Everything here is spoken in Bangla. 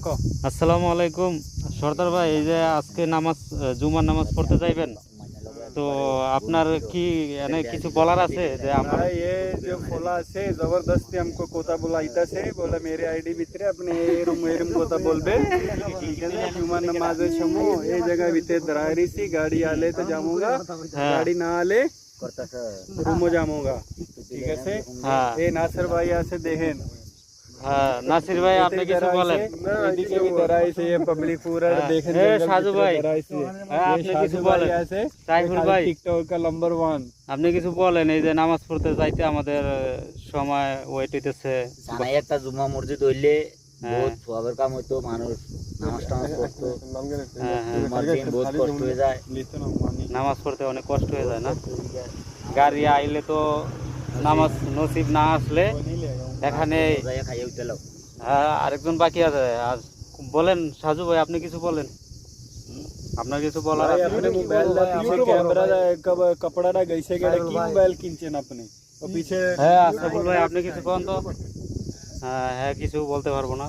আসসালামু আলাইকুম সর্দার ভাই এই যে আজকে নামাজ আহ, জুমার নামাজ পড়তে যাইবেন তো আপনার কি এনে কিছু বলার আছে যে আমরা हमारा ये जो फोला से जबरदस्ती हमको कोता बुलाईता से बोला मेरे आईडी भीतर अपने एरम एरम कोता बोलबे ठीक है ना जुमा नमाज शमो ये जगह भीतर दरारी सी गाड़ी आले तो जामूंगा हाँ। गाड़ी ना आले रूमो जामूंगा ठीक है से হ্যাঁ ये नासर भाई यहाँ से देखें হ্যাঁ নাসির ভাই আপনি কিছু বলেন? সাজু ভাই। হ্যাঁ, আপনি কিছু বলেন। সাইফুল ভাই। নাম্বার আপনি কিছু বলেন এই যে নামাজ পড়তে যাইতে আমাদের সময় ওয়েট হইতেছে। একটা জুম্মা মসজিদ হইলে হ্যাঁ। মানুষ হ্যাঁ, হয়ে যায়। নামাজ পড়তে অনেক কষ্ট হয়ে যায় না? গাড়ি আইলে তো নামাজ নসিব না আসলে এখানে হ্যাঁ, আরেকজন বাকি আছে। আর বলেন সাজু ভাই আপনি কিছু বলেন? আপনার কিছু বলার আপনি মোবাইল আপনি ক্যামেরা কাপড়াটা গইছে গেলে মোবাইল কিনছেন আপনি? হ্যাঁ আশরাফুল ভাই আপনি কিছু বলেন তো। হ্যাঁ হ্যাঁ কিছু বলতে পারব না।